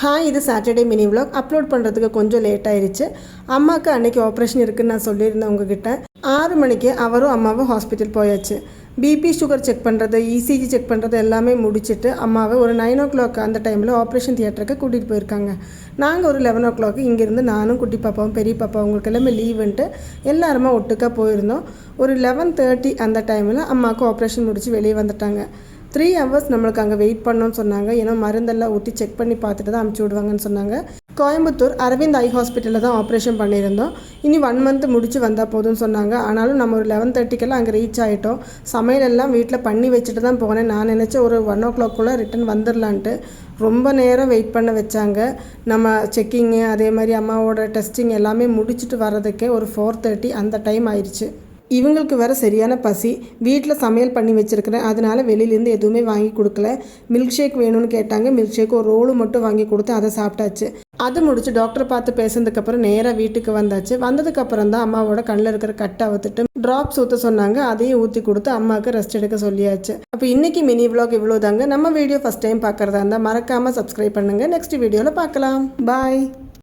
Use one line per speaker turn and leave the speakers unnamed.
Hi இது Saturday mini vlog. Upload பண்ணுறதுக்கு கொஞ்சம் லேட் ஆயிடுச்சு அம்மாவுக்கு அன்னைக்கு ஆப்ரேஷன் இருக்குன்னு நான் சொல்லியிருந்தேன் உங்ககிட்ட. ஆறு மணிக்கு அவரும் அம்மாவும் ஹாஸ்பிட்டல் போயாச்சு. பிபி சுகர் செக் பண்ணுறது இசிஜி செக் பண்ணுறது எல்லாமே முடிச்சுட்டு அம்மாவை ஒரு நைன் ஓ கிளாக் அந்த டைமில் ஆப்ரேஷன் தியேட்டருக்கு கூட்டிகிட்டு போயிருக்காங்க. நாங்கள் ஒரு லெவன் ஓ கிளாக் இங்கேருந்து நானும் குட்டி பாப்பாவும் பெரிய பாப்பா உங்களுக்கு எல்லாமே லீவுன்ட்டு எல்லாருமா ஒட்டுக்கா போயிருந்தோம். ஒரு லெவன் தேர்ட்டி அந்த டைமில் அம்மாவுக்கு ஆப்ரேஷன் முடித்து வெளியே வந்துட்டாங்க. த்ரீ ஹவர்ஸ் நம்மளுக்கு அங்கே வெயிட் பண்ணோன்னு சொன்னாங்க. ஏன்னா மருந்தெல்லாம் ஊற்றி செக் பண்ணி பார்த்துட்டு தான் அமுச்சு விடுவாங்கன்னு சொன்னாங்க. கோயம்புத்தூர் அரவிந்த் ஐ ஹாஸ்பிட்டலில் தான் ஆப்ரேஷன் பண்ணியிருந்தோம். இனி ஒன் மந்த் முடிச்சு வந்தால் போதும்னு சொன்னாங்க. ஆனாலும் நம்ம ஒரு லெவன் தேர்ட்டிக்கெல்லாம் அங்கே ரீச் ஆகிட்டோம் சமையலெல்லாம் வீட்டில் பண்ணி வச்சுட்டு தான் போனேன். நான் நினச்சேன் ஒரு ஒன் ஓ கிளாக்குள்ளே ரிட்டன் வந்துடலான்ட்டு ரொம்ப நேரம் வெயிட் பண்ண வச்சாங்க. நம்ம செக்கிங்கு அதே மாதிரி அம்மாவோட டெஸ்டிங் எல்லாமே முடிச்சுட்டு வர்றதுக்கே ஒரு ஃபோர் தேர்ட்டி அந்த டைம் ஆயிடுச்சு இவங்களுக்கு வேறு சரியான பசி. வீட்டில் சமையல் பண்ணி வச்சுருக்கிறேன். அதனால் வெளியிலேருந்து எதுவுமே வாங்கி கொடுக்கல. மில்க் ஷேக் வேணும்னு கேட்டாங்க. மில்க் ஷேக் ஒரு ரோலு மட்டும் வாங்கி கொடுத்து அதை சாப்பிட்டாச்சு. அது முடிச்சு டாக்டர் பார்த்து பேசுனதுக்கப்புறம் நேராக வீட்டுக்கு வந்தாச்சு. வந்ததுக்கப்புறம் தான் அம்மாவோட கண்ணில் இருக்கிற கட்டை அவுத்துட்டு ட்ராப்ஸ் ஊற்ற சொன்னாங்க. அதையும் ஊற்றி கொடுத்து அம்மாவுக்கு ரெஸ்ட் எடுக்க சொல்லியாச்சு. அப்போ இன்னைக்கு மினி விளாக் இவ்வளோ தாங்க நம்ம வீடியோ ஃபஸ்ட் டைம் பார்க்குறதா இருந்தால் மறக்காமல் சப்ஸ்கிரைப் பண்ணுங்கள் நெக்ஸ்ட் வீடியோவில் பார்க்கலாம். பாய்